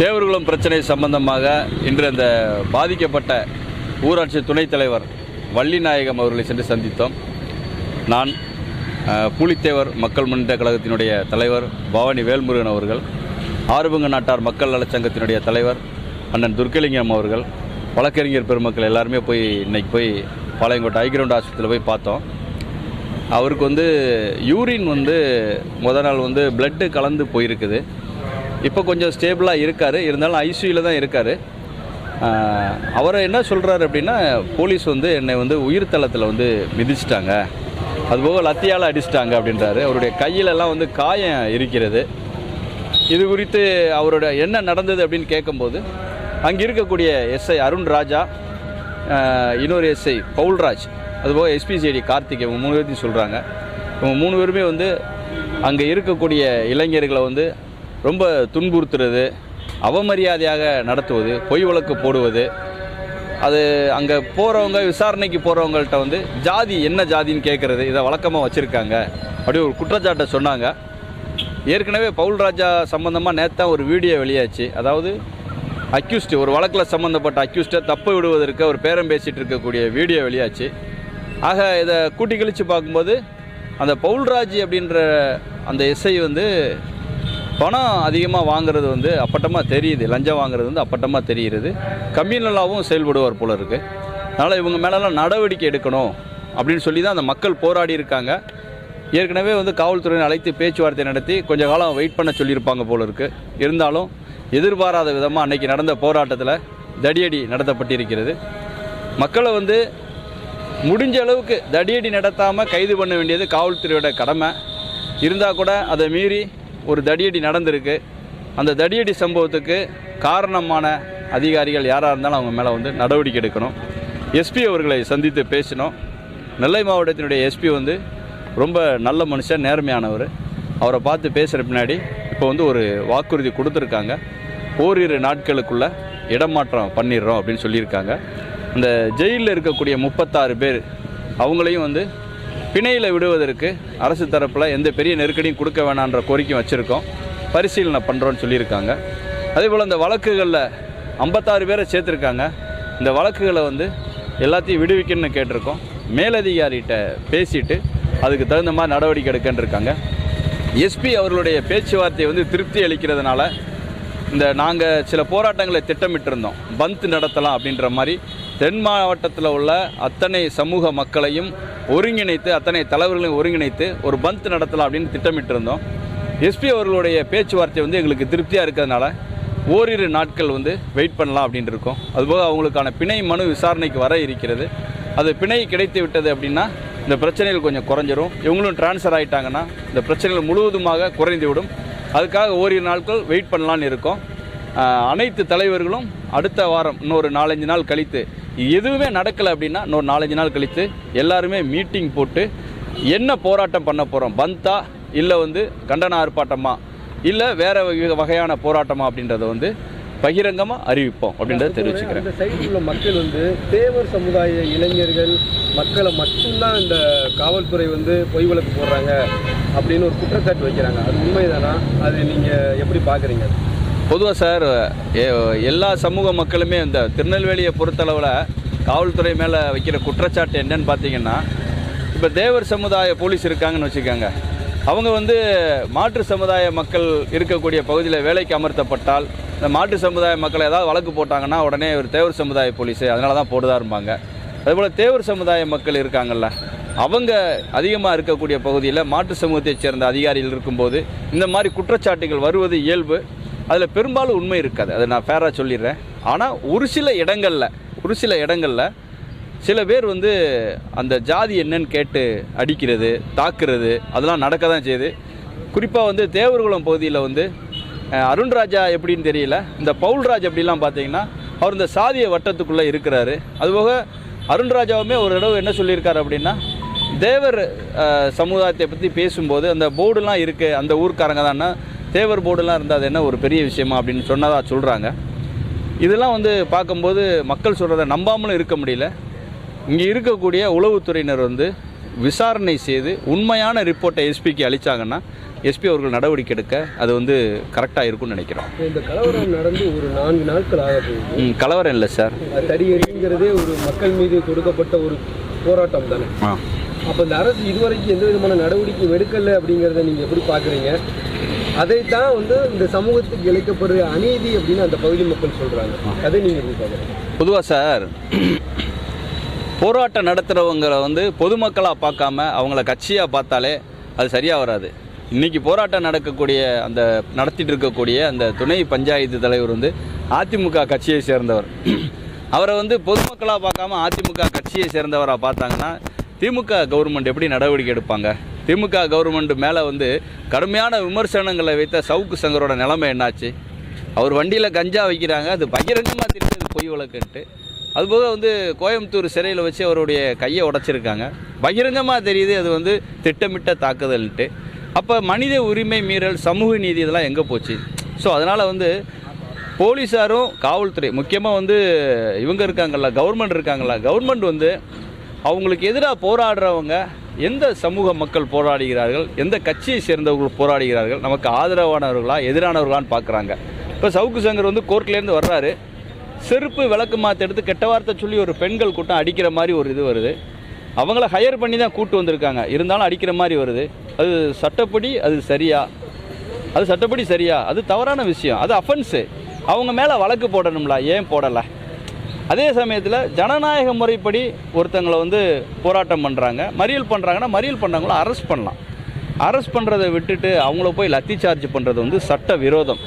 தேவர்குளம் பிரச்சனை சம்பந்தமாக இன்று அந்த பாதிக்கப்பட்ட ஊராட்சி துணைத் தலைவர் வள்ளிநாயகம் அவர்களை சென்று சந்தித்தோம். நான் அஹ், பூலித்தேவர் மக்கள் முன்னேற்ற கழகத்தினுடைய தலைவர் பவானி வேல்முருகன் அவர்கள் ஆறுபங்க நாட்டார் மக்கள் நலச்சங்கத்தினுடைய தலைவர் அண்ணன் துர்க்கலிங்கம் அவர்கள் வழக்கறிஞர் பெருமக்கள் எல்லாருமே போய் இன்றைக்கி போய் பாளையங்கோட்டை ஹைகிரவுண்ட் ஆஸ்பத்திரியில் போய் பார்த்தோம். அவருக்கு வந்து யூரின் வந்து முத நாள் வந்து பிளட்டு கலந்து போயிருக்குது. இப்போ கொஞ்சம் ஸ்டேபிளாக இருக்கார். இருந்தாலும் ஐசியூவில் தான் இருக்கார். அவரை என்ன சொல்கிறாரு அப்படின்னா போலீஸ் வந்து என்னை வந்து உயிர் தளத்தில் வந்து மிதிச்சிட்டாங்க. அதுபோக லத்தியால் அடிச்சிட்டாங்க அப்படின்றாரு. அவருடைய கையிலெல்லாம் வந்து காயம் இருக்கிறது. இது குறித்து அவரோட என்ன நடந்தது அப்படின்னு கேட்கும்போது அங்கே இருக்கக்கூடிய எஸ்ஐ அருண் ராஜா இன்னொரு எஸ்ஐ பவுல்ராஜ் அதுபோக எஸ்பிசிஐடி கார்த்திக் இவங்க மூணு பேர்த்தையும் சொல்கிறாங்க இவங்க மூணு பேருமே வந்து அங்கே இருக்கக்கூடிய இளைஞர்களை வந்து ரொம்ப துன்புறுத்துறது அவமரியாதையாக நடத்துவது பொய் வழக்கு போடுவது. அது அங்கே போகிறவங்க விசாரணைக்கு போகிறவங்கள்ட்ட வந்து ஜாதி என்ன ஜாதின்னு கேட்குறது இதை வழக்கமாக வச்சுருக்காங்க. அப்படி ஒரு குற்றச்சாட்டை சொன்னாங்க. ஏற்கனவே பவுல் ராஜா சம்மந்தமாக நேத்தான் ஒரு வீடியோ வெளியாச்சு. அதாவது அக்யூஸ்டு ஒரு வழக்கில் சம்மந்தப்பட்ட அக்யூஸ்டை தப்பு விடுவதற்கு ஒரு பேரம் பேசிகிட்டு இருக்கக்கூடிய வீடியோ வெளியாச்சு. ஆக இதை கூட்டி கழித்து பார்க்கும்போது அந்த பவுல்ராஜ் அப்படின்ற அந்த இசை வந்து பணம் அதிகமாக வாங்குறது வந்து அப்பட்டமாக தெரியுது. லஞ்சம் வாங்குறது வந்து அப்பட்டமாக தெரிகிறது கம்யூனலாகவும் செயல்படுவார் போல இருக்குது அதனால் இவங்க மேலெல்லாம் நடவடிக்கை எடுக்கணும் அப்படின்னு சொல்லி தான் அந்த மக்கள் போராடி இருக்காங்க. ஏற்கனவே வந்து காவல்துறையினர் அழைத்து பேச்சுவார்த்தை நடத்தி கொஞ்ச காலம் வெயிட் பண்ண சொல்லியிருப்பாங்க போல இருக்குது இருந்தாலும் எதிர்பாராத விதமாக அன்றைக்கி நடந்த போராட்டத்தில் தடியடி நடத்தப்பட்டிருக்கிறது. மக்களை வந்து முடிஞ்ச அளவுக்கு தடியடி நடத்தாமல் கைது பண்ண வேண்டியது காவல்துறையோட கடமை. இருந்தால் கூட அதை மீறி ஒரு தடியடி நடந்திருக்கு. அந்த தடியடி சம்பவத்துக்கு காரணமான அதிகாரிகள் யாராக இருந்தாலும் அவங்க மேலே வந்து நடவடிக்கை எடுக்கணும். எஸ்பி அவர்களை சந்தித்து பேசினோம். நெல்லை மாவட்டத்தினுடைய எஸ்பி வந்து ரொம்ப நல்ல மனுஷன் நேர்மையானவர். அவரை பார்த்து பேசுகிற பின்னாடி இப்போ வந்து ஒரு வாக்குறுதி கொடுத்துருக்காங்க. ஓரிரு நாட்களுக்குள்ளே இடமாற்றம் பண்ணிடுறோம் அப்படின்னு சொல்லியிருக்காங்க. இந்த ஜெயிலில் இருக்கக்கூடிய முப்பத்தாறு பேர் அவங்களையும் வந்து பிணையில் விடுவதற்கு அரசு தரப்பில் எந்த பெரிய நெருக்கடியும் கொடுக்க வேணான்ற கோரிக்கை வச்சுருக்கோம். பரிசீலனை பண்ணுறோன்னு சொல்லியிருக்காங்க. அதே போல் இந்த வழக்குகளில் ஐம்பத்தாறு பேரை சேர்த்துருக்காங்க. இந்த வழக்குகளை வந்து எல்லாத்தையும் விடுவிக்கணும்னு கேட்டிருக்கோம். மேலதிகாரிகிட்ட பேசிட்டு அதுக்கு தகுந்த மாதிரி நடவடிக்கை எடுக்கன்றிருக்காங்க எஸ்பி அவர்களுடைய பேச்சுவார்த்தை வந்து திருப்தி அளிக்கிறதுனால இந்த நாங்கள் சில போராட்டங்களை திட்டமிட்டிருந்தோம். பந்த் நடத்தலாம் அப்படின்ற மாதிரி தென் மாவட்டத்தில் உள்ள அத்தனை சமூக மக்களையும் ஒருங்கிணைத்து அத்தனை தலைவர்களையும் ஒருங்கிணைத்து ஒரு பந்த் நடத்தலாம் அப்படின்னு திட்டமிட்டிருந்தோம். எஸ்பி அவர்களுடைய பேச்சுவார்த்தை வந்து எங்களுக்கு திருப்தியாக இருக்கிறதுனால ஓரிரு நாட்கள் வந்து வெயிட் பண்ணலாம் அப்படின்னு இருக்கோம். அதுபோக அவங்களுக்கான பிணை மனு விசாரணைக்கு வர இருக்கிறது. அது பிணை கிடைத்து விட்டது அப்படின்னா இந்த பிரச்சனைகள் கொஞ்சம் குறைஞ்சிரும். இவங்களும் ட்ரான்ஸ்ஃபர் ஆகிட்டாங்கன்னா இந்த பிரச்சனைகள் முழுவதுமாக குறைந்துவிடும். அதுக்காக ஓரிரு நாட்கள் வெயிட் பண்ணலான்னு இருக்கோம். அனைத்து தலைவர்களும் அடுத்த வாரம் இன்னொரு நாலஞ்சு நாள் கழித்து எதுவுமே நடக்கலை அப்படின்னா இன்னொரு நாலஞ்சு நாள் கழித்து எல்லாருமே மீட்டிங் போட்டு என்ன போராட்டம் பண்ண போகிறோம் பந்தா இல்லை வந்து கண்டன ஆர்ப்பாட்டமா? இல்லை வேற வகை- வகையான போராட்டமா அப்படின்றத வந்து பகிரங்கமாக அறிவிப்போம் அப்படின்றத தெரிவிச்சுக்கிறேன். இந்த சைடில் உள்ள மக்கள் வந்து தேவர் சமுதாய இளைஞர்கள் மக்களை மட்டும்தான் இந்த காவல்துறை வந்து பொய் வழக்கு போடுறாங்க அப்படின்னு ஒரு குற்றச்சாட்டு வைக்கிறாங்க. அது உண்மைதானா? அது நீங்கள் எப்படி பார்க்குறீங்க? பொதுவாக சார் எல்லா சமூக மக்களுமே இந்த திருநெல்வேலியை பொறுத்தளவில் காவல்துறை மேலே வைக்கிற குற்றச்சாட்டு என்னன்னு பார்த்தீங்கன்னா இப்போ தேவர் சமுதாய போலீஸ் இருக்காங்கன்னு வச்சுக்கோங்க. அவங்க வந்து மாற்று சமுதாய மக்கள் இருக்கக்கூடிய பகுதியில் வேலைக்கு அமர்த்தப்பட்டால் இந்த மாற்று சமுதாய மக்கள் ஏதாவது வழக்கு போட்டாங்கன்னா உடனே ஒரு தேவர் சமுதாய போலீஸு அதனால தான் போடுதா இருப்பாங்க அதுபோல் தேவர் சமுதாய மக்கள் இருக்காங்கல்ல அவங்க அதிகமாக இருக்கக்கூடிய பகுதியில் மாற்று சமூகத்தைச் சேர்ந்த அதிகாரிகள் இருக்கும்போது இந்த மாதிரி குற்றச்சாட்டுகள் வருவது இயல்பு. அதில் பெரும்பாலும் உண்மை இருக்காது. அதை நான் ஃபேராக சொல்லிடுறேன். ஆனால் ஒரு சில இடங்களில் ஒரு சில இடங்களில் சில பேர் வந்து அந்த ஜாதி என்னன்னு கேட்டு அடிக்கிறது தாக்குறது அதெல்லாம் நடக்க தான் செய்யுது. குறிப்பாக வந்து தேவர்குளம் பகுதியில் வந்து அருண்ராஜா எப்படின்னு தெரியல. இந்த பவுல்ராஜ் அப்படிலாம் பார்த்தீங்கன்னா அவர் இந்த சாதிய வட்டத்துக்குள்ளே இருக்கிறாரு. அதுபோக அருண்ராஜாவுமே ஒரு தடவை என்ன சொல்லியிருக்காரு அப்படின்னா தேவர் சமுதாயத்தை பற்றி பேசும்போது அந்த போர்டுலாம் இருக்குது அந்த ஊர்க்காரங்க தான்னா தேவர் போர்டுலாம் இருந்தால் அது என்ன ஒரு பெரிய விஷயமா அப்படின்னு சொன்னதாக சொல்கிறாங்க இதெல்லாம் வந்து பார்க்கும்போது மக்கள் சொல்கிறத நம்பாமலும் இருக்க முடியல. இங்கே இருக்கக்கூடிய உளவுத்துறையினர் வந்து விசாரணை செய்து உண்மையான ரிப்போர்ட்டை எஸ்பிக்கு அளித்தாங்கன்னா எஸ்பி அவர்கள் நடவடிக்கை எடுக்க அது வந்து கரெக்டாக இருக்கும்னு நினைக்கிறோம். இந்த கலவரம் நடந்து ஒரு நான்கு நாட்கள் ஆக போகுது. கலவரம் இல்லை சார். தடியடிங்கிறதே ஒரு மக்கள் மீது கொடுக்கப்பட்ட ஒரு போராட்டம் தானே? அப்போ இந்த அரசு இதுவரைக்கும் எந்த விதமான நடவடிக்கையும் எடுக்கலை அப்படிங்கிறத நீங்கள் எப்படி பார்க்குறீங்க? அதைத்தான் வந்து இந்த சமூகத்துக்கு இழைக்கப்படுற அநீதி அப்படின்னு அந்த பகுதி மக்கள் சொல்கிறாங்க அதை நீங்கள் பொதுவாக சார் போராட்டம் நடத்துகிறவங்களை வந்து பொதுமக்களாக பார்க்காம அவங்கள கட்சியாக பார்த்தாலே அது சரியாக வராது. இன்றைக்கி போராட்டம் நடக்கக்கூடிய அந்த நடத்திட்டு இருக்கக்கூடிய அந்த துணை பஞ்சாயத்து தலைவர் வந்து அதிமுக கட்சியை சேர்ந்தவர். அவரை வந்து பொதுமக்களாக பார்க்காம அதிமுக கட்சியை சேர்ந்தவராக பார்த்தாங்கன்னா திமுக கவர்மெண்ட் எப்படி நடவடிக்கை எடுப்பாங்க? திமுக கவர்மெண்ட் மேலே வந்து கடுமையான விமர்சனங்களை வைத்த சவுக்கு சங்கரோட நிலைமை என்னாச்சு? அவர் வண்டியில் கஞ்சா வைக்கிறாங்க அது பகிரங்கமாக தெரியுது பொய் வழக்குன்ட்டு. அதுபோக வந்து கோயம்புத்தூர் சிறையில் வச்சு அவருடைய கையை உடைச்சிருக்காங்க. பகிரங்கமாக தெரியுது அது வந்து திட்டமிட்ட தாக்குதல்ன்ட்டு. அப்போ மனித உரிமை மீறல் சமூக நீதி இதெல்லாம் எங்கே போச்சு? ஸோ அதனால் வந்து போலீஸாரும் காவல்துறை முக்கியமாக வந்து இவங்க இருக்காங்களா கவர்மெண்ட் இருக்காங்களா கவர்மெண்ட் வந்து அவங்களுக்கு எதிராக போராடுறவங்க எந்த சமூக மக்கள் போராடுகிறார்கள் எந்த கட்சியை சேர்ந்தவர்கள் போராடுகிறார்கள் நமக்கு ஆதரவானவர்களா எதிரானவர்களான்னு பார்க்குறாங்க. இப்போ சவுக்கு சங்கர் வந்து கோர்ட்லேருந்து வர்றாரு. செருப்பு விளக்கு மாற்ற எடுத்து கெட்ட வார்த்தை சொல்லி ஒரு பெண்கள் கூட்டம் அடிக்கிற மாதிரி ஒரு இது வருது. அவங்கள ஹையர் பண்ணி தான் கூட்டு வந்திருக்காங்க. இருந்தாலும் அடிக்கிற மாதிரி வருது. அது சட்டப்படி அது சரியா? அது சட்டப்படி சரியா? அது தவறான விஷயம். அது அஃபென்ஸு அவங்க மேலே வழக்கு போடணும்ல. ஏன் போடலை? அதே சமயத்தில் ஜனநாயக முறைப்படி ஒருத்தங்களை வந்து போராட்டம் பண்ணுறாங்க மறியல் பண்ணுறாங்கன்னா மறியல் பண்ணவங்கள அரெஸ்ட் பண்ணலாம். அரெஸ்ட் பண்ணுறதை விட்டுட்டு அவங்கள போய் லத்தி சார்ஜ் பண்ணுறது வந்து சட்ட விரோதம்.